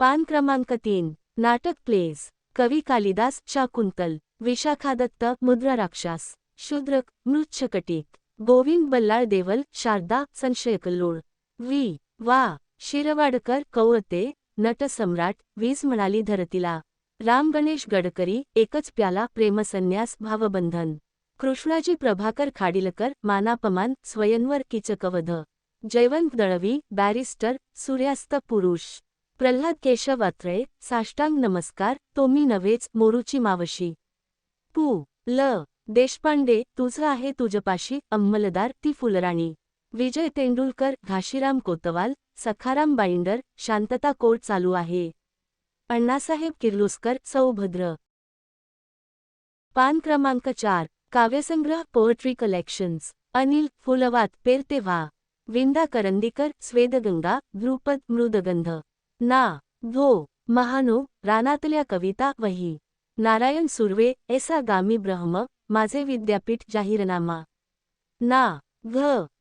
पान क्रमांक तीन नाटक प्लेज कवी कालिदास शाकुंतल विशाखा दत्त मुद्रा राक्षस शूद्रक मृच्छकटिक गोविंद बल्लाळ देवल शारदा संशयकल्लोळ वी वा शिरवाडकर कवळते नटसम्राट वीज म्हणाली धरतीला राम गणेश गडकरी एकच प्याला प्रेमसन्यास भावबंधन कृष्णाजी प्रभाकर खाडिलकर मानापमान स्वयंवर किचकवध जयवंत दळवी बॅरिस्टर सूर्यास्त पुरुष प्रल्हाद केशव अत्रे साष्टांग नमस्कार तो मी नव्हेच मोरूची मावशी. पु ल देशपांडे तुझं आहे तुझपाशी अंमलदार ती फुलराणी. Vijay Tendulkar Ghashiram Kotwal Sakharam Binder Shantata Court Chalu Aahe. Annasaheb Kirloskar Saubhadra. पान क्रमांक चार काव्यसंग्रह पोएट्री कलेक्शन्स. अनिल फुलवात पेरते व्हा. विंदा करंदीकर स्वेदगंगा ध्रुपद मृदगंध. ना भो महानो रानातल्या कविता वही. नारायण सुर्वे ऐसा गामी ब्रह्म माझे विद्यापीठ जाहीरनामा. ना घ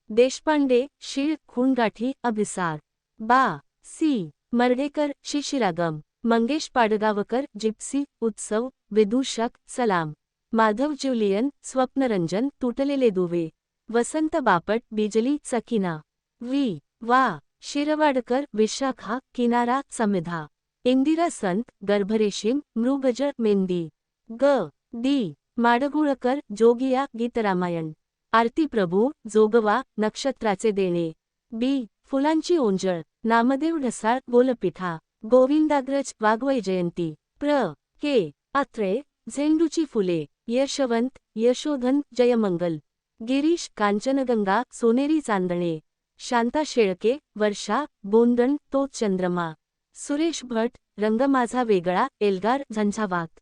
देशपांडे शीळ खूणगाठी अभिसार. बा सी मर्डेकर शिशिरागम मंगेश पाडगावकर जिप्सी उत्सव विदूषक सलाम. माधव ज्युलियन स्वप्नरंजन तुटलेले दुवे. वसंत बापट बिजली सकिना वी वा शिरवाडकर विशाखा किनारा समिधा इंदिरा संत गर्भरेशीम मृगज मेंदी ग दी माडगुळकर जोगिया गीतरामायण आरती प्रभू जोगवा नक्षत्राचे देणे बी फुलांची ओंजळ नामदेव ढसाळ गोलपिठा गोविंदाग्रज वाघवय जयंती प्र के अत्रे झेंडूची फुले यशवंत यशोधन जयमंगल गिरीश कांचनगंगा सोनेरी चांदणे शांता शेळके वर्षा बोंदण तो चंद्रमा. सुरेश भट रंग माझा वेगळा एल्गार झंझावात.